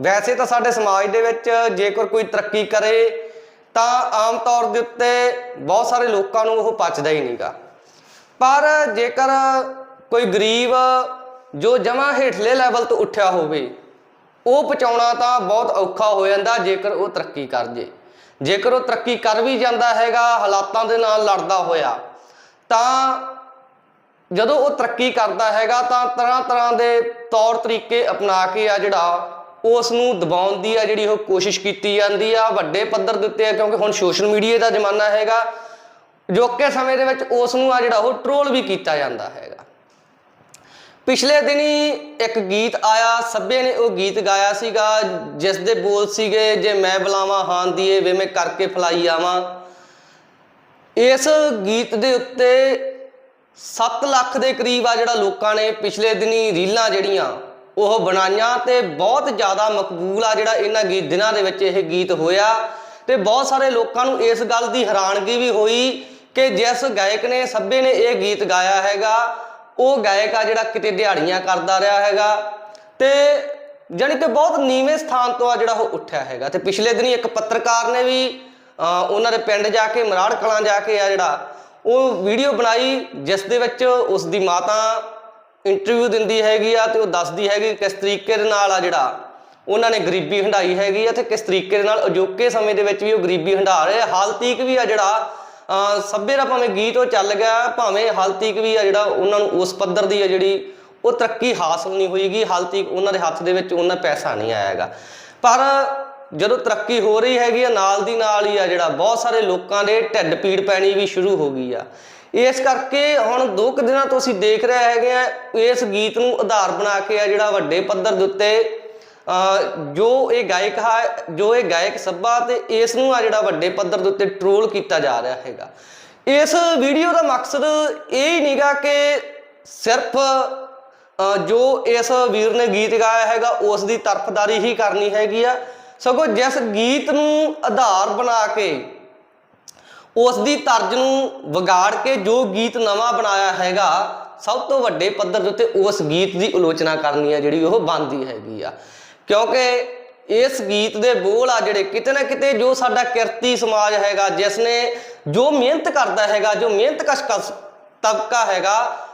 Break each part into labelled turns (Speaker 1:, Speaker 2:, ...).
Speaker 1: ਵੈਸੇ ਤਾਂ ਸਾਡੇ ਸਮਾਜ ਦੇ ਵਿੱਚ ਜੇਕਰ ਕੋਈ ਤਰੱਕੀ ਕਰੇ, ਤਾਂ ਆਮ ਤੌਰ ਦੇ ਉੱਤੇ ਬਹੁਤ ਸਾਰੇ ਲੋਕਾਂ ਨੂੰ ਉਹ ਪਚਦਾ ਹੀ ਨਹੀਂਗਾ। ਪਰ ਜੇਕਰ ਕੋਈ ਗਰੀਬ ਜੋ ਜਮਾ ਹੇਠਲੇ ਲੈਵਲ ਤੋਂ ਉੱਠਿਆ ਹੋਵੇ, ਉਹ ਪਹੁੰਚਾਉਣਾ ਤਾਂ ਬਹੁਤ ਔਖਾ ਹੋ ਜਾਂਦਾ ਜੇਕਰ ਉਹ ਤਰੱਕੀ ਕਰ ਜੇ। ਜੇਕਰ ਉਹ ਤਰੱਕੀ ਕਰ ਵੀ ਜਾਂਦਾ ਹੈਗਾ, ਹਾਲਾਤਾਂ ਦੇ ਨਾਲ ਲੜਦਾ ਹੋਇਆ, ਤਾਂ ਜਦੋਂ ਉਹ ਤਰੱਕੀ ਕਰਦਾ ਹੈਗਾ, ਤਾਂ ਤਰ੍ਹਾਂ ਤਰ੍ਹਾਂ ਦੇ ਤੌਰ ਤਰੀਕੇ ਅਪਣਾ ਕੇ ਆ ਜਿਹੜਾ ਉਸ ਨੂੰ ਦਬਾਉਣ ਦੀ ਆ ਜਿਹੜੀ ਉਹ ਕੋਸ਼ਿਸ਼ ਕੀਤੀ ਜਾਂਦੀ ਆ, ਵੱਡੇ ਪੱਧਰ ਦੇ ਉੱਤੇ ਆ, ਕਿਉਂਕਿ ਹੁਣ ਸੋਸ਼ਲ ਮੀਡੀਆ ਦਾ ਜ਼ਮਾਨਾ ਹੈਗਾ ਜੋਕੇ ਸਮੇਂ ਦੇ ਵਿੱਚ ਉਸ ਨੂੰ ਆ ਜਿਹੜਾ ਉਹ ਟ੍ਰੋਲ ਵੀ ਕੀਤਾ ਜਾਂਦਾ ਹੈਗਾ। ਪਿਛਲੇ ਦਿਨੀ ਇੱਕ ਗੀਤ ਆਇਆ ਸੱਬੇ ਨੇ ਉਹ ਗੀਤ ਗਾਇਆ ਸੀਗਾ ਜਿਸ ਦੇ ਬੋਲ ਸੀਗੇ, ਜੇ ਮੈਂ ਬੁਲਾਵਾਂ ਹਾਂ ਦੀਏ, ਵੇ ਮੈਂ ਕਰਕੇ ਫਲਾਈ ਆਵਾਂ। ਇਸ ਗੀਤ ਦੇ ਉੱਤੇ 7 ਲੱਖ ਦੇ ਕਰੀਬ ਆ ਜਿਹੜਾ ਲੋਕਾਂ ਨੇ ਪਿਛਲੇ ਦਿਨੀ ਰੀਲਾਂ ਜਿਹੜੀਆਂ ਉਹ ਬਣਾਈਆਂ ਤੇ ਬਹੁਤ ਜ਼ਿਆਦਾ ਮਕਬੂਲ ਆ ਜਿਹੜਾ ਇਹਨਾਂ ਗੀਤ ਦਿਨਾਂ ਦੇ ਵਿੱਚ ਇਹ ਗੀਤ ਹੋਇਆ। ਤੇ ਬਹੁਤ ਸਾਰੇ ਲੋਕਾਂ ਨੂੰ ਇਸ ਗੱਲ ਦੀ ਹੈਰਾਨਗੀ ਵੀ ਹੋਈ ਕਿ ਜਿਸ ਗਾਇਕ ਨੇ, ਸੱਬੇ ਨੇ ਇਹ ਗੀਤ ਗਾਇਆ ਹੈਗਾ। ਉਹ ਗਾਇਕ ਆ ਜਿਹੜਾ ਕਿਤੇ ਦਿਹਾੜੀਆਂ ਕਰਦਾ ਰਿਹਾ ਹੈਗਾ। ਤੇ ਜਾਣੀ ਕਿ ਬਹੁਤ ਨੀਵੇਂ ਸਥਾਨ ਤੋਂ ਆ ਜਿਹੜਾ ਉਹ ਉੱਠਿਆ ਹੈਗਾ। ਤੇ ਪਿਛਲੇ ਦਿਨੀ ਇੱਕ ਪੱਤਰਕਾਰ ਨੇ ਵੀ ਉਹਨਾਂ ਦੇ ਪਿੰਡ ਜਾ ਕੇ, ਮਰਾੜ ਕਲਾਂ ਜਾ ਕੇ ਆ ਜਿਹੜਾ, ਉਹ ਵੀਡੀਓ ਬਣਾਈ, ਜਿਸ ਦੇ ਵਿੱਚ ਉਸ ਦੀ ਮਾਤਾ ਇੰਟਰਵਿਊ ਦਿੰਦੀ ਹੈਗੀ ਆ ਤੇ ਉਹ ਦੱਸਦੀ ਹੈਗੀ ਕਿਸ ਤਰੀਕੇ ਦੇ ਨਾਲ ਆ ਜਿਹੜਾ ਉਹਨਾਂ ਨੇ ਗਰੀਬੀ ਹੰਡਾਈ ਹੈਗੀ ਆ ਤੇ ਕਿਸ ਤਰੀਕੇ ਦੇ ਨਾਲ ਅਜੋਕੇ ਸਮੇਂ ਦੇ ਵਿੱਚ ਵੀ ਉਹ ਗਰੀਬੀ ਹੰਡਾ ਰਹੇ ਹਾਲ ਤੀਕ ਵੀ ਆ ਜਿਹੜਾ ਅਹ, ਸੱਭੇ ਦਾ ਭਾਵੇਂ ਗੀਤ ਉਹ ਚੱਲ ਗਿਆ ਭਾਵੇਂ ਹਾਲ ਤੀਕ ਵੀ ਆ ਜਿਹੜਾ ਉਹਨਾਂ ਨੂੰ ਉਸ ਪੱਧਰ ਦੀ ਆ ਜਿਹੜੀ ਉਹ ਤਰੱਕੀ ਹਾਸਲ ਨਹੀਂ ਹੋਈਗੀ ਹਾਲ ਤੀਕ ਉਹਨਾਂ ਦੇ ਹੱਥ ਦੇ ਵਿੱਚ ਉਹਨਾਂ ਪੈਸਾ ਨਹੀਂ ਆਇਆਗਾ ਪਰ ਜਦੋਂ ਤਰੱਕੀ ਹੋ ਰਹੀ ਹੈਗੀ ਆ ਨਾਲ ਦੀ ਨਾਲ ਹੀ ਆ ਜਿਹੜਾ ਬਹੁਤ ਸਾਰੇ ਲੋਕਾਂ ਦੇ ਢਿੱਡ ਪੀੜ ਪੈਣੀ ਵੀ ਸ਼ੁਰੂ ਹੋ ਗਈ ਆ। ਇਸ ਕਰਕੇ ਹੁਣ ਦੋ ਕੁ ਦਿਨਾਂ ਤੋਂ ਅਸੀਂ ਦੇਖ ਰਹੇ ਹੈਗੇ ਆ, ਇਸ ਗੀਤ ਨੂੰ ਆਧਾਰ ਬਣਾ ਕੇ ਆ ਜਿਹੜਾ ਵੱਡੇ ਪੱਧਰ ਦੇ ਉੱਤੇ ਜੋ ਇਹ ਗਾਇਕ ਹੈ, ਜੋ ਇਹ ਗਾਇਕ ਸੱਭਾ ਤੇ ਇਸ ਨੂੰ ਆ ਜਿਹੜਾ ਵੱਡੇ ਪੱਧਰ ਦੇ ਉੱਤੇ ਟ੍ਰੋਲ ਕੀਤਾ ਜਾ ਰਿਹਾ ਹੈਗਾ। ਇਸ ਵੀਡੀਓ ਦਾ ਮਕਸਦ ਇਹ ਹੀ ਨਹੀਂਗਾ ਕਿ ਸਿਰਫ ਜੋ ਇਸ ਵੀਰ ਨੇ ਗੀਤ ਗਾਇਆ ਹੈਗਾ, ਉਸ ਦੀ ਤਰਫਦਾਰੀ ਹੀ ਕਰਨੀ ਹੈਗੀ ਆ। ਸਗੋਂ ਜਿਸ ਗੀਤ ਨੂੰ ਆਧਾਰ ਬਣਾ ਕੇ ਉਸ ਦੀ ਤਰਜ ਨੂੰ ਵਿਗਾੜ ਕੇ ਜੋ ਗੀਤ ਨਵਾਂ ਬਣਾਇਆ ਹੈਗਾ, ਸਭ ਤੋਂ ਵੱਡੇ ਪੱਧਰ ਦੇ ਉੱਤੇ ਉਸ ਗੀਤ ਦੀ ਆਲੋਚਨਾ ਕਰਨੀ ਆ, ਜਿਹੜੀ ਉਹ ਬਣਦੀ ਹੈਗੀ ਆ। ਕਿਉਂਕਿ ਇਸ ਗੀਤ ਦੇ ਬੋਲ ਆ ਜਿਹੜੇ, ਕਿਤੇ ਨਾ ਕਿਤੇ ਜੋ ਸਾਡਾ ਕਿਰਤੀ ਸਮਾਜ ਹੈਗਾ, ਜਿਸ ਨੇ ਜੋ ਮਿਹਨਤ ਕਰਦਾ ਹੈਗਾ, ਜੋ ਮਿਹਨਤ ਕਸ਼ ਕਸ਼ ਤਬਕਾ ਹੈਗਾ,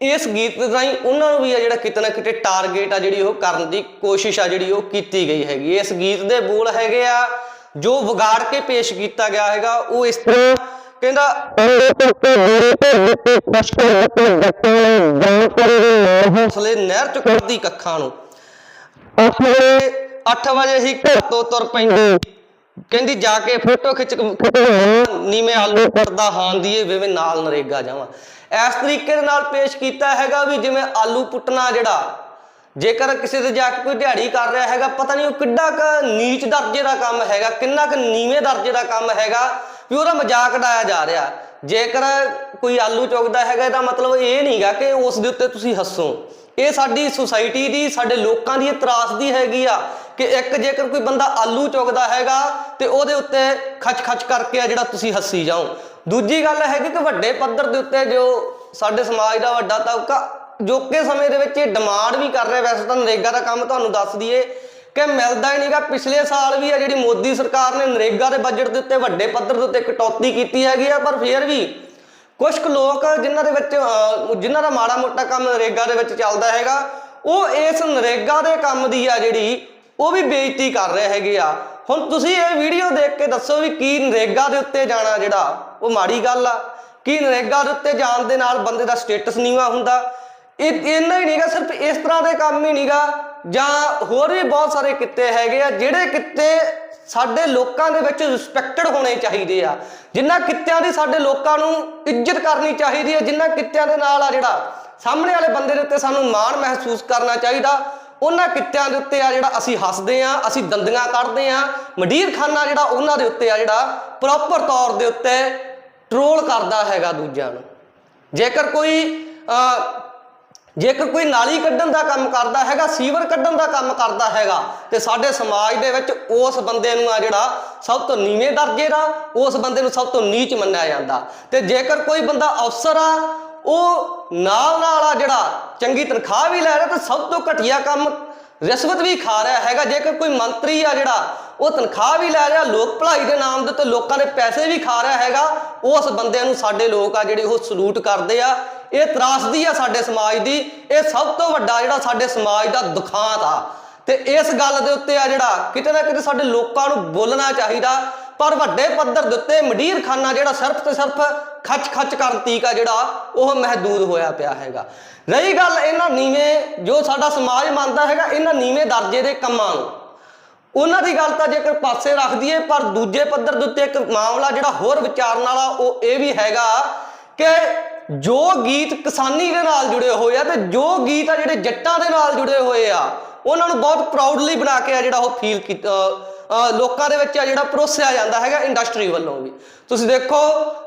Speaker 1: ਇਸ ਗੀਤ ਦੇ ਰਾਹੀਂ ਉਹਨਾਂ ਨੂੰ ਵੀ ਆ ਜਿਹੜਾ ਕਿਤੇ ਨਾ ਕਿਤੇ ਟਾਰਗੇਟ ਆ ਜਿਹੜੀ ਉਹ ਕਰਨ ਦੀ ਕੋਸ਼ਿਸ਼ ਆ ਜਿਹੜੀ ਉਹ ਕੀਤੀ ਗਈ ਹੈਗੀ। ਇਸ ਗੀਤ ਦੇ ਬੋਲ ਹੈਗੇ ਆ ਜੋ ਵਿਗਾੜ ਕੇ ਪੇਸ਼ ਕੀਤਾ ਗਿਆ ਹੈਗਾ ਉਹ ਇਸ ਤਰ੍ਹਾਂ ਕਹਿੰਦਾ ਹੌਸਲੇ ਨਹਿਰ ਚ ਕੁੱਟਦੀ ਕੱਖਾਂ ਨੂੰ। ਅਸਲੇ 8 ਵਜੇ ਹੀ ਘਰ ਤੋਂ ਤੁਰ ਪੈਂਦੀ। ਕਹਿੰਦੀ ਜਾ ਕੇ ਫੋਟੋ ਖਿੱਚ ਨੀਵੇਂ ਆਲੂ ਪੜਦਾ ਹਾਂ ਦੀਏ ਵੇ ਨਾਲ ਨਰੇਗਾ ਜਾਵਾਂ। ਇਸ ਤਰੀਕੇ ਦੇ ਨਾਲ ਪੇਸ਼ ਕੀਤਾ ਹੈਗਾ ਵੀ ਜਿਵੇਂ ਆਲੂ ਪੁੱਟਣਾ ਜਿਹੜਾ ਜੇਕਰ ਕਿਸੇ ਦੇ ਜਾ ਕੇ ਕੋਈ ਦਿਹਾੜੀ ਕਰ ਰਿਹਾ ਹੈਗਾ, ਪਤਾ ਨਹੀਂ ਉਹ ਕਿੱਡਾ ਕ ਨੀਚ ਦਰਜੇ ਦਾ ਕੰਮ ਹੈਗਾ, ਕਿੰਨਾ ਕ ਨੀਵੇਂ ਦਰਜੇ ਦਾ ਕੰਮ ਹੈਗਾ, ਵੀ ਉਹਦਾ ਮਜ਼ਾਕ ਉਡਾਇਆ ਜਾ ਰਿਹਾ। ਜੇਕਰ ਕੋਈ ਆਲੂ ਚੁਗਦਾ ਹੈਗਾ, ਇਹਦਾ ਮਤਲਬ ਇਹ ਨਹੀਂਗਾ ਕਿ ਉਸ ਦੇ ਉੱਤੇ ਤੁਸੀਂ ਹੱਸੋ। ਇਹ ਸਾਡੀ ਸੁਸਾਇਟੀ ਦੀ, ਸਾਡੇ ਲੋਕਾਂ ਦੀ ਤਰਾਸਦੀ ਹੈਗੀ ਆ ਕਿ ਇੱਕ ਜੇਕਰ ਕੋਈ ਬੰਦਾ ਆਲੂ ਚੁਗਦਾ ਹੈਗਾ, ਤੇ ਉਹਦੇ ਉੱਤੇ ਖਚ-ਖਚ ਕਰਕੇ ਆ ਜਿਹੜਾ ਤੁਸੀਂ ਹੱਸੀ ਜਾਓ। ਦੂਜੀ ਗੱਲ ਹੈਗੀ ਕਿ ਵੱਡੇ ਪੱਧਰ ਦੇ ਉੱਤੇ ਜੋ ਸਾਡੇ ਸਮਾਜ ਦਾ ਵੱਡਾ ਤਬਕਾ ਜੋਕੇ ਸਮੇਂ ਦੇ ਵਿੱਚ ਇਹ ਡਿਮਾਂਡ ਵੀ ਕਰ ਰਿਹਾ ਵੈਸੇ ਤਾਂ ਨਰੇਗਾ ਦਾ ਕੰਮ ਤੁਹਾਨੂੰ ਦੱਸ ਦਈਏ ਕਿ ਮਿਲਦਾ ਹੀ ਨਹੀਂਗਾ। ਪਿਛਲੇ ਸਾਲ ਵੀ ਆ ਜਿਹੜੀ ਮੋਦੀ ਸਰਕਾਰ ਨੇ ਨਰੇਗਾ ਦੇ ਬਜਟ ਦੇ ਉੱਤੇ ਵੱਡੇ ਪੱਧਰ ਦੇ ਉੱਤੇ ਕਟੌਤੀ ਕੀਤੀ ਹੈਗੀ ਆ ਪਰ ਫਿਰ ਵੀ ਕੁਝ ਕੁ ਲੋਕ ਜਿਨ੍ਹਾਂ ਦੇ ਵਿੱਚ ਅਹ, ਜਿਨ੍ਹਾਂ ਦਾ ਮਾੜਾ ਮੋਟਾ ਕੰਮ ਨਰੇਗਾ ਦੇ ਵਿੱਚ ਚੱਲਦਾ ਹੈਗਾ ਉਹ ਇਸ ਨਰੇਗਾ ਦੇ ਕੰਮ ਦੀ ਆ ਜਿਹੜੀ ਉਹ ਵੀ ਬੇਇੱਜ਼ਤੀ ਕਰ ਰਹੇ ਹੈਗੇ ਆ। ਹੁਣ ਤੁਸੀਂ ਇਹ ਵੀਡੀਓ ਦੇਖ ਕੇ ਦੱਸੋ ਵੀ ਕੀ ਨਰੇਗਾ ਦੇ ਉੱਤੇ ਜਾਣਾ ਜਿਹੜਾ ਉਹ ਮਾੜੀ ਗੱਲ ਆ। ਕੀ ਨਰੇਗਾ ਦੇ ਉੱਤੇ ਜਾਣ ਦੇ ਨਾਲ ਬੰਦੇ ਦਾ ਸਟੇਟਸ ਨੀਵਾ ਹੁੰਦਾ ਇਹ ਇੰਨਾ ਹੀ ਨਹੀਂਗਾ, ਸਿਰਫ ਇਸ ਤਰ੍ਹਾਂ ਦੇ ਕੰਮ ਹੀ ਨਹੀਂਗਾ, ਜਾਂ ਹੋਰ ਵੀ ਬਹੁਤ ਸਾਰੇ ਕਿੱਤੇ ਹੈਗੇ ਆ, ਜਿਹੜੇ ਕਿੱਤੇ ਸਾਡੇ ਲੋਕਾਂ ਦੇ ਵਿੱਚ ਰਿਸਪੈਕਟਡ ਹੋਣੇ ਚਾਹੀਦੇ ਆ। ਜਿਨ੍ਹਾਂ ਕਿੱਤਿਆਂ ਦੀ ਸਾਡੇ ਲੋਕਾਂ ਨੂੰ ਇੱਜ਼ਤ ਕਰਨੀ ਚਾਹੀਦੀ ਹੈ ਜਿਨ੍ਹਾਂ ਕਿੱਤਿਆਂ ਦੇ ਨਾਲ ਆ ਜਿਹੜਾ ਸਾਹਮਣੇ ਵਾਲੇ ਬੰਦੇ ਦੇ ਉੱਤੇ ਸਾਨੂੰ ਮਾਣ ਮਹਿਸੂਸ ਕਰਨਾ ਚਾਹੀਦਾ, ਉਹਨਾਂ ਕਿੱਤਿਆਂ ਦੇ ਉੱਤੇ ਆ ਜਿਹੜਾ ਅਸੀਂ ਹੱਸਦੇ ਆ, ਅਸੀਂ ਦੰਦੀਆਂ ਕੱਢਦੇ ਆ ਮੰਡੀਰ ਖਾਨਾ ਜਿਹੜਾ ਉਹਨਾਂ ਦੇ ਉੱਤੇ ਆ ਜਿਹੜਾ ਪ੍ਰੋਪਰ ਤੌਰ ਦੇ ਉੱਤੇ ਟਰੋਲ ਕਰਦਾ ਹੈਗਾ ਦੂਜਿਆਂ ਨੂੰ। ਜੇਕਰ ਕੋਈ ਜੇਕਰ ਕੋਈ ਨਾਲੀ ਕੱਢਣ ਦਾ ਕੰਮ ਕਰਦਾ ਹੈਗਾ, ਸੀਵਰ ਕੱਢਣ ਦਾ ਕੰਮ ਕਰਦਾ ਹੈਗਾ, ਤੇ ਸਾਡੇ ਸਮਾਜ ਦੇ ਵਿੱਚ ਉਸ ਬੰਦੇ ਨੂੰ ਆ ਜਿਹੜਾ ਸਭ ਤੋਂ ਨੀਵੇਂ ਦਰਜੇ ਦਾ, ਉਸ ਬੰਦੇ ਨੂੰ ਸਭ ਤੋਂ ਨੀਚ ਮੰਨਿਆ ਜਾਂਦਾ। ਤੇ ਜੇਕਰ ਕੋਈ ਬੰਦਾ ਅਫਸਰ ਆ, ਉਹ ਨਾਲ ਨਾਲ ਆ ਜਿਹੜਾ ਚੰਗੀ ਤਨਖਾਹ ਵੀ ਲੈ ਰਿਹਾ, ਤੇ ਸਭ ਤੋਂ ਘਟੀਆ ਕੰਮ ਰਿਸ਼ਵਤ ਵੀ ਖਾ ਰਿਹਾ ਹੈਗਾ। ਜੇਕਰ ਕੋਈ ਮੰਤਰੀ ਆ ਜਿਹੜਾ, ਉਹ ਤਨਖਾਹ ਵੀ ਲੈ ਰਿਹਾ, ਲੋਕ ਭਲਾਈ ਦੇ ਨਾਮ ਦੇ ਉੱਤੇ ਲੋਕਾਂ ਦੇ ਪੈਸੇ ਵੀ ਖਾ ਰਿਹਾ ਹੈਗਾ, ਉਸ ਬੰਦੇ ਨੂੰ ਸਾਡੇ ਲੋਕ ਆ ਜਿਹੜੇ ਉਹ ਸਲੂਟ ਕਰਦੇ ਆ। ਇਹ ਤਰਾਸਦੀ ਆ ਸਾਡੇ ਸਮਾਜ ਦੀ, ਇਹ ਸਭ ਤੋਂ ਵੱਡਾ ਜਿਹੜਾ ਸਾਡੇ ਸਮਾਜ ਦਾ ਦੁਖਾਂਤ ਆ। ਤੇ ਇਸ ਗੱਲ ਦੇ ਉੱਤੇ ਆ ਜਿਹੜਾ ਕਿਤੇ ਨਾ ਕਿਤੇ ਸਾਡੇ ਲੋਕਾਂ ਨੂੰ ਬੋਲਣਾ ਚਾਹੀਦਾ, ਪਰ ਵੱਡੇ ਪੱਧਰ ਦੇ ਉੱਤੇ ਮਡੀਰ ਖਾਨਾ ਜਿਹੜਾ ਸਿਰਫ ਤੇ ਸਿਰਫ ਖੱਚ ਖੱਚ ਕਰਨ ਤੀਕ ਆ ਜਿਹੜਾ, ਉਹ ਮਹਦੂਦ ਹੋਇਆ ਪਿਆ ਹੈਗਾ। ਰਹੀ ਗੱਲ ਇਹਨਾਂ ਨੀਵੇਂ, ਜੋ ਸਾਡਾ ਸਮਾਜ ਮੰਨਦਾ ਹੈਗਾ, ਇਹਨਾਂ ਨੀਵੇਂ ਦਰਜੇ ਦੇ ਕੰਮਾਂ ਨੂੰ। ਉਹਨਾਂ ਦੀ ਗੱਲ ਤਾਂ ਜੇਕਰ ਪਾਸੇ ਰੱਖ ਦਈਏ, ਪਰ ਦੂਜੇ ਪੱਧਰ ਦੇ ਉੱਤੇ ਇੱਕ ਮਾਮਲਾ ਜਿਹੜਾ ਹੋਰ ਵਿਚਾਰਨ ਵਾਲਾ ਉਹ ਇਹ ਵੀ ਹੈਗਾ ਕਿ ਜੋ ਗੀਤ ਕਿਸਾਨੀ ਦੇ ਨਾਲ ਜੁੜੇ ਹੋਏ ਆ ਤੇ ਜੋ ਗੀਤ ਆ ਜਿਹੜੇ ਜੱਟਾਂ ਦੇ ਨਾਲ ਜੁੜੇ ਹੋਏ ਆ ਉਹਨਾਂ ਨੂੰ ਬਹੁਤ ਪ੍ਰਾਊਡਲੀ ਬਣਾ ਕੇ ਆ ਜਿਹੜਾ ਉਹ ਫੀਲ ਕੀਤਾ ਲੋਕਾਂ ਦੇ ਵਿੱਚ ਆ ਜਿਹੜਾ ਪਰੋਸਿਆ ਜਾਂਦਾ ਹੈਗਾ ਇੰਡਸਟਰੀ ਵੱਲੋਂ ਵੀ। ਤੁਸੀਂ ਦੇਖੋ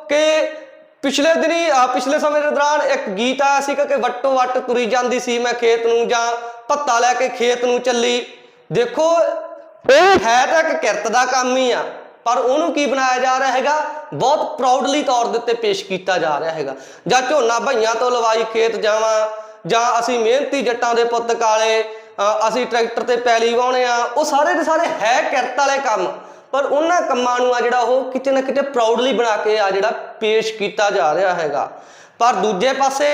Speaker 1: ਕਿ ਪਿਛਲੇ ਦਿਨੀ ਅ, ਪਿਛਲੇ ਸਮੇਂ ਦੇ ਦੌਰਾਨ ਇੱਕ ਗੀਤ ਆਇਆ ਸੀ ਕਿ ਵੱਟੋ ਵੱਟ ਤੁਰੀ ਜਾਂਦੀ ਸੀ ਮੈਂ ਖੇਤ ਨੂੰ ਜਾਂ ਭੱਤਾ ਲੈ ਕੇ ਖੇਤ ਨੂੰ ਚੱਲੀ। ਦੇਖੋ ਇਹ ਹੈ ਤਾਂ ਇੱਕ ਕਿਰਤ ਦਾ ਕੰਮ ਹੀ ਆ ਪਰ ਉਹਨੂੰ ਕੀ ਬਣਾਇਆ ਜਾ ਰਿਹਾ ਹੈਗਾ? ਬਹੁਤ ਪ੍ਰਾਊਡਲੀ ਤੌਰ ਦੇ ਉੱਤੇ ਪੇਸ਼ ਕੀਤਾ ਜਾ ਰਿਹਾ ਹੈਗਾ। ਜਾਂ ਝੋਨਾ ਭਈਆਂ ਤੋਂ ਲਵਾਈ ਖੇਤ ਜਾਵਾਂ, ਜਾਂ ਅਸੀਂ ਮਿਹਨਤੀ ਜੱਟਾਂ ਦੇ ਪੁੱਤ ਕਾਲੇ ਅਸੀਂ ਟਰੈਕਟਰ ਤੇ ਪੈਲੀ ਵਾਹੁਣੇ ਆ, ਉਹ ਸਾਰੇ ਦੇ ਸਾਰੇ ਹੈ ਕਿਰਤ ਵਾਲੇ ਕੰਮ। ਪਰ ਉਹਨਾਂ ਕੰਮਾਂ ਨੂੰ ਆ ਜਿਹੜਾ ਉਹ ਕਿਤੇ ਨਾ ਕਿਤੇ ਪ੍ਰਾਊਡਲੀ ਬਣਾ ਕੇ ਆ ਜਿਹੜਾ ਪੇਸ਼ ਕੀਤਾ ਜਾ ਰਿਹਾ ਹੈਗਾ। ਪਰ ਦੂਜੇ ਪਾਸੇ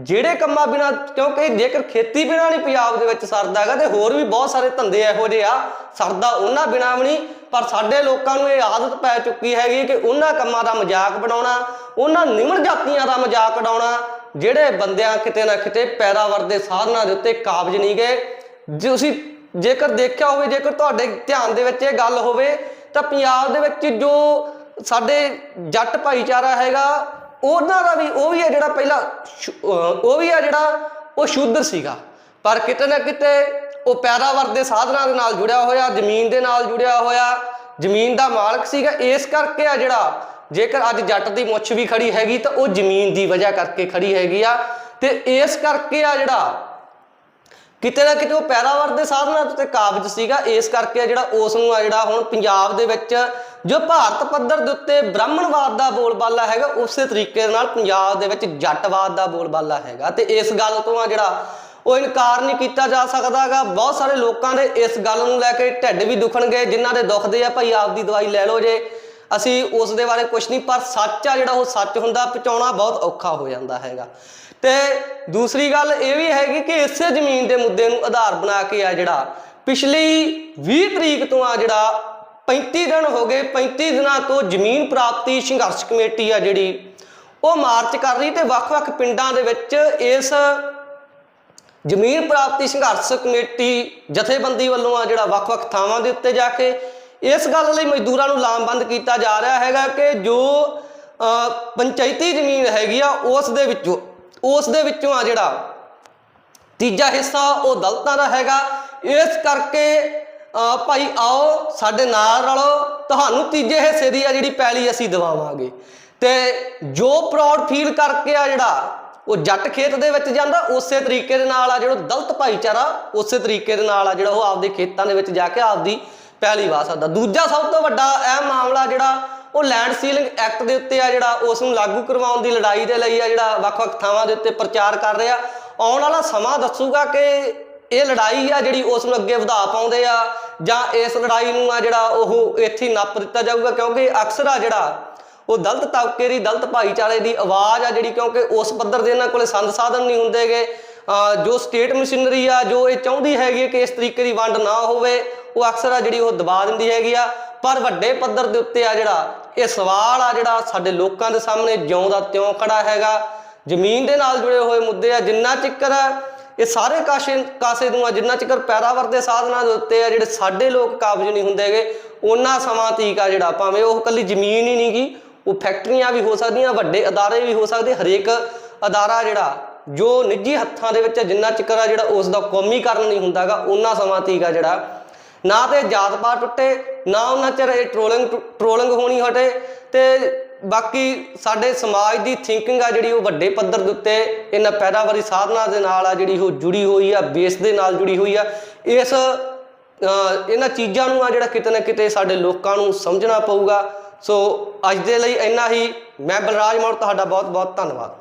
Speaker 1: ਜਿਹੜੇ ਕੰਮਾਂ ਬਿਨਾ, ਕਿਉਂਕਿ ਜੇਕਰ ਖੇਤੀ ਬਿਨਾ ਨਹੀਂ ਪੰਜਾਬ ਦੇ ਵਿੱਚ ਸਰਦਾ ਹੈਗਾ, ਤੇ ਹੋਰ ਵੀ ਬਹੁਤ ਸਾਰੇ ਧੰਦੇ ਇਹੋ ਜਿਹੇ ਆ, ਸਰਦਾ ਉਹਨਾਂ ਬਿਨਾ ਵੀ ਨਹੀਂ ਪਰ ਸਾਡੇ ਲੋਕਾਂ ਨੂੰ ਇਹ ਆਦਤ ਪੈ ਚੁੱਕੀ ਹੈਗੀ ਕਿ ਉਹਨਾਂ ਕੰਮਾਂ ਦਾ ਮਜ਼ਾਕ ਬਣਾਉਣਾ, ਉਹਨਾਂ ਨਿਮਨ ਜਾਤੀਆਂ ਦਾ ਮਜ਼ਾਕ ਉਡਾਉਣਾ, ਜਿਹੜੇ ਬੰਦਿਆਂ ਕਿਤੇ ਨਾ ਕਿਤੇ ਪੈਦਾਵਾਰ ਦੇ ਸਾਧਨਾਂ ਦੇ ਉੱਤੇ ਕਾਬਜ ਨਹੀਂ ਗਏ। ਜੇ ਤੁਸੀਂ ਜੇਕਰ ਦੇਖਿਆ ਹੋਵੇ, ਜੇਕਰ ਤੁਹਾਡੇ ਧਿਆਨ ਦੇ ਵਿੱਚ ਇਹ ਗੱਲ ਹੋਵੇ, ਤਾਂ ਪੰਜਾਬ ਦੇ ਵਿੱਚ ਜੋ ਸਾਡੇ ਜੱਟ ਭਾਈਚਾਰਾ ਹੈਗਾ, ਉਹਨਾਂ ਦਾ ਵੀ ਉਹ ਵੀ ਹੈ ਜਿਹੜਾ ਪਹਿਲਾਂ ਸ਼ੁ- ਉਹ ਵੀ ਹੈ ਜਿਹੜਾ ਉਹ ਸ਼ੂਦਰ ਸੀਗਾ। ਪਰ ਕਿਤੇ ਨਾ ਕਿਤੇ ਉਹ ਪੈਦਾਵਾਰ ਦੇ ਸਾਧਨਾਂ ਦੇ ਨਾਲ ਜੁੜਿਆ ਹੋਇਆ, ਜ਼ਮੀਨ ਦੇ ਨਾਲ ਜੁੜਿਆ ਹੋਇਆ, ਜ਼ਮੀਨ ਦਾ ਮਾਲਕ ਸੀਗਾ। ਇਸ ਕਰਕੇ ਆ ਜਿਹੜਾ ਜੇਕਰ ਅੱਜ ਜੱਟ ਦੀ ਮੁੱਛ ਵੀ ਖੜੀ ਹੈਗੀ ਤਾਂ ਉਹ ਜ਼ਮੀਨ ਦੀ ਵਜ੍ਹਾ ਕਰਕੇ ਖੜੀ ਹੈਗੀ ਆ। ਤੇ ਇਸ ਕਰਕੇ ਆ ਜਿਹੜਾ ਕਿਤੇ ਨਾ ਕਿਤੇ ਉਹ ਪੈਦਾਵਾਰ ਦੇ ਸਾਧਨਾਂ ਤੇ ਕਾਬਜ ਸੀਗਾ। ਇਸ ਕਰਕੇ ਜਿਹੜਾ ਉਸ ਨੂੰ ਆ ਜਿਹੜਾ ਹੁਣ ਪੰਜਾਬ ਦੇ ਵਿੱਚ ਜੋ ਭਾਰਤ ਪੱਧਰ ਦੇ ਉੱਤੇ ਬ੍ਰਾਹਮਣਵਾਦ ਦਾ ਬੋਲਬਾਲਾ ਹੈਗਾ, ਉਸੇ ਤਰੀਕੇ ਦੇ ਨਾਲ ਪੰਜਾਬ ਦੇ ਵਿੱਚ ਜੱਟਵਾਦ ਦਾ ਬੋਲਬਾਲਾ ਹੈਗਾ। ਤੇ ਇਸ ਗੱਲ ਤੋਂ ਆ ਜਿਹੜਾ ਉਹ ਇਨਕਾਰ ਨਹੀਂ ਕੀਤਾ ਜਾ ਸਕਦਾਗਾ। ਬਹੁਤ ਸਾਰੇ ਲੋਕਾਂ ਦੇ ਇਸ ਗੱਲ ਨੂੰ ਲੈ ਕੇ ਢਿੱਡ ਵੀ ਦੁਖਣਗੇ, ਜਿਨ੍ਹਾਂ ਦੇ ਦੁਖਦੇ ਆ, ਭਾਈ ਆਪਦੀ ਦਵਾਈ ਲੈ ਲਓ ਜੇ। ਅਸੀਂ ਉਸ ਦੇ ਬਾਰੇ ਕੁਝ ਨਹੀਂ, ਪਰ ਸੱਚ ਆ ਜਿਹੜਾ ਉਹ ਸੱਚ ਹੁੰਦਾ, ਪਹੁੰਚਾਉਣਾ ਬਹੁਤ ਔਖਾ ਹੋ ਜਾਂਦਾ ਹੈਗਾ। ਤੇ ਦੂਸਰੀ ਗੱਲ ਇਹ ਵੀ ਹੈਗੀ ਕਿ ਇਸੇ ਜ਼ਮੀਨ ਦੇ ਮੁੱਦੇ ਨੂੰ ਆਧਾਰ ਬਣਾ ਕੇ ਆ ਜਿਹੜਾ ਪਿਛਲੀ 20 ਤਰੀਕ ਤੋਂ ਆ ਜਿਹੜਾ 35 ਦਿਨ ਹੋ ਗਏ 35 ਦਿਨਾਂ ਤੋਂ ਜ਼ਮੀਨ ਪ੍ਰਾਪਤੀ ਸੰਘਰਸ਼ ਕਮੇਟੀ ਆ ਜਿਹੜੀ, ਉਹ ਮਾਰਚ ਕਰ ਰਹੀ ਤੇ ਵੱਖ-ਵੱਖ ਪਿੰਡਾਂ ਦੇ ਵਿੱਚ ਇਸ ਜ਼ਮੀਨ ਪ੍ਰਾਪਤੀ ਸੰਘਰਸ਼ ਕਮੇਟੀ ਜਥੇਬੰਦੀ ਵੱਲੋਂ ਆ ਜਿਹੜਾ ਵੱਖ-ਵੱਖ ਥਾਵਾਂ ਦੇ ਉੱਤੇ ਜਾ ਕੇ ਇਸ ਗੱਲ ਲਈ ਮਜ਼ਦੂਰਾਂ ਨੂੰ ਲਾਮਬੰਦ ਕੀਤਾ ਜਾ ਰਿਹਾ ਹੈਗਾ ਕਿ ਜੋ ਪੰਚਾਇਤੀ ਜ਼ਮੀਨ ਹੈਗੀ ਆ, ਉਸ ਦੇ ਵਿੱਚੋਂ, ਉਸ ਦੇ ਵਿੱਚੋਂ ਆ ਜਿਹੜਾ ਤੀਜਾ ਹਿੱਸਾ ਉਹ ਦਲਤਾਂ ਦਾ ਹੈਗਾ। ਇਸ ਕਰਕੇ ਭਾਈ ਆਓ, ਸਾਡੇ ਨਾਲ ਰਲੋ, ਤੁਹਾਨੂੰ ਤੀਜੇ ਹਿੱਸੇ ਦੀ ਆ ਜਿਹੜੀ ਪੈਲੀ ਅਸੀਂ ਦਿਵਾਵਾਂਗੇ। ਤੇ ਜੋ ਪ੍ਰਾਊਡ ਫੀਲ ਕਰਕੇ ਆ ਜਿਹੜਾ ਉਹ ਜੱਟ ਖੇਤ ਦੇ ਵਿੱਚ ਜਾਂਦਾ, ਉਸੇ ਤਰੀਕੇ ਦੇ ਨਾਲ ਆ ਜਿਹੜਾ ਦਲਤ ਭਾਈਚਾਰਾ, ਉਸੇ ਤਰੀਕੇ ਦੇ ਨਾਲ ਆ ਜਿਹੜਾ ਉਹ ਆਪਦੇ ਖੇਤਾਂ ਦੇ ਵਿੱਚ ਜਾ ਕੇ ਆਪਦੀ ਪਹਿਲੀ ਵਾ ਸਕਦਾ। ਦੂਜਾ ਸਭ ਤੋਂ ਵੱਡਾ ਇਹ ਮਾਮਲਾ ਜਿਹੜਾ ਉਹ ਲੈਂਡ ਸੀਲਿੰਗ ਐਕਟ ਦੇ ਉੱਤੇ ਆ ਜਿਹੜਾ ਉਸ ਨੂੰ ਲਾਗੂ ਕਰਵਾਉਣ ਦੀ ਲੜਾਈ ਦੇ ਲਈ ਆ ਜਿਹੜਾ ਵੱਖ-ਵੱਖ ਥਾਵਾਂ ਦੇ ਉੱਤੇ ਪ੍ਰਚਾਰ ਕਰ ਰਿਹਾ। ਆਉਣ ਵਾਲਾ ਸਮਾਂ ਦੱਸੂਗਾ ਕਿ ਇਹ ਲੜਾਈ ਆ ਜਿਹੜੀ ਉਸ ਨੂੰ ਅੱਗੇ ਵਧਾ ਪਾਉਂਦੇ ਆ ਜਾਂ ਇਸ ਲੜਾਈ ਨੂੰ ਆ ਜਿਹੜਾ ਉਹ ਇੱਥੇ ਨੱਪ ਦਿੱਤਾ ਜਾਊਗਾ, ਕਿਉਂਕਿ ਅਕਸਰ ਆ ਜਿਹੜਾ ਉਹ ਦਲਤ ਤਬਕੇ ਦੀ, ਦਲਤ ਭਾਈਚਾਰੇ ਦੀ ਆਵਾਜ਼ ਆ ਜਿਹੜੀ, ਕਿਉਂਕਿ ਉਸ ਪੱਧਰ ਦੇ ਇਹਨਾਂ ਕੋਲੇ ਸੰਦ ਸਾਧਨ ਨਹੀਂ ਹੁੰਦੇਗੇ ਅਹ ਜੋ ਸਟੇਟ ਮਸ਼ੀਨਰੀ ਆ, ਜੋ ਇਹ ਚਾਹੁੰਦੀ ਹੈਗੀ ਹੈ ਕਿ ਇਸ ਤਰੀਕੇ ਦੀ ਵੰਡ ਨਾ ਹੋਵੇ, ਉਹ ਅਕਸਰ ਆ ਜਿਹੜੀ ਉਹ ਦਬਾ ਦਿੰਦੀ ਹੈਗੀ ਆ। ਪਰ ਵੱਡੇ ਪੱਧਰ ਦੇ ਉੱਤੇ ਆ ਜਿਹੜਾ, ਇਹ ਸਵਾਲ ਆ ਜਿਹੜਾ ਸਾਡੇ ਲੋਕਾਂ ਦੇ ਸਾਹਮਣੇ ਜਿਉਂ ਦਾ ਤਿਉਂ ਖੜਾ ਹੈਗਾ। ਜ਼ਮੀਨ ਦੇ ਨਾਲ ਜੁੜੇ ਹੋਏ ਮੁੱਦੇ ਆ, ਜਿੰਨਾ ਚਿਕਰ ਇਹ ਸਾਰੇ ਕਾਸ਼ੇ, ਕਾਸੇ ਨੂੰ ਆ, ਜਿੰਨਾ ਚਿਕਰ ਪੈਦਾਵਾਰ ਦੇ ਸਾਧਨਾਂ ਦੇ ਉੱਤੇ ਆ, ਜਿਹੜੇ ਸਾਡੇ ਲੋਕ ਕਾਬਜ ਨਹੀਂ ਹੁੰਦੇਗੇ ਉਹਨਾਂ ਸਮਾਂ ਤੀਕ ਆ ਜਿਹੜਾ, ਭਾਵੇਂ ਉਹ ਕੱਲੀ ਜ਼ਮੀਨ ਹੀ ਨਹੀਂ ਗੀ ਉਹ ਫੈਕਟਰੀਆਂ ਵੀ ਹੋ ਸਕਦੀਆਂ, ਵੱਡੇ ਅਦਾਰੇ ਵੀ ਹੋ ਸਕਦੇ, ਹਰੇਕ ਅਦਾਰਾ ਜਿਹੜਾ, ਜੋ ਨਿੱਜੀ ਹੱਥਾਂ ਦੇ ਵਿੱਚ ਜਿੰਨਾ ਚਿਕਰ ਆ ਜਿਹੜਾ ਉਸ ਦਾ ਕੌਮੀਕਰਨ ਨਹੀਂ ਹੁੰਦਾਗਾ ਉਹਨਾਂ ਸਮਾਂ ਤੀਕ ਆ ਜਿਹੜਾ। ਨਾ ਤੇ ਜਾਤ ਪਾਤ ਟੁੱਟੇ, ਨਾ ਉਹਨਾਂ ਚਿਰ ਇਹ ਟ੍ਰੋਲਿੰਗ ਟ੍ਰੋਲਿੰਗ ਹੋਣੀ ਹਟੇ, ਤੇ ਬਾਕੀ ਸਾਡੇ ਸਮਾਜ ਦੀ ਥਿੰਕਿੰਗ ਆ ਜਿਹੜੀ, ਉਹ ਵੱਡੇ ਪੱਧਰ ਦੇ ਉੱਤੇ ਇਹਨਾਂ ਪੈਦਾਵਾਰੀ ਸਾਧਨਾਂ ਦੇ ਨਾਲ ਆ ਜਿਹੜੀ, ਉਹ ਜੁੜੀ ਹੋਈ ਆ ਬੇਸ ਦੇ ਨਾਲ ਜੁੜੀ ਹੋਈ ਆ। ਇਸ ਇਹਨਾਂ ਚੀਜ਼ਾਂ ਨੂੰ ਆ ਜਿਹੜਾ ਕਿਤੇ ਨਾ ਕਿਤੇ ਸਾਡੇ ਲੋਕਾਂ ਨੂੰ ਸਮਝਣਾ ਪਊਗਾ। ਸੋ ਅੱਜ ਦੇ ਲਈ ਇੰਨਾ ਹੀ। ਮੈਂ ਬਲਰਾਜ ਮੌੜ ਤੁਹਾਡਾ ਬਹੁਤ ਬਹੁਤ ਧੰਨਵਾਦ।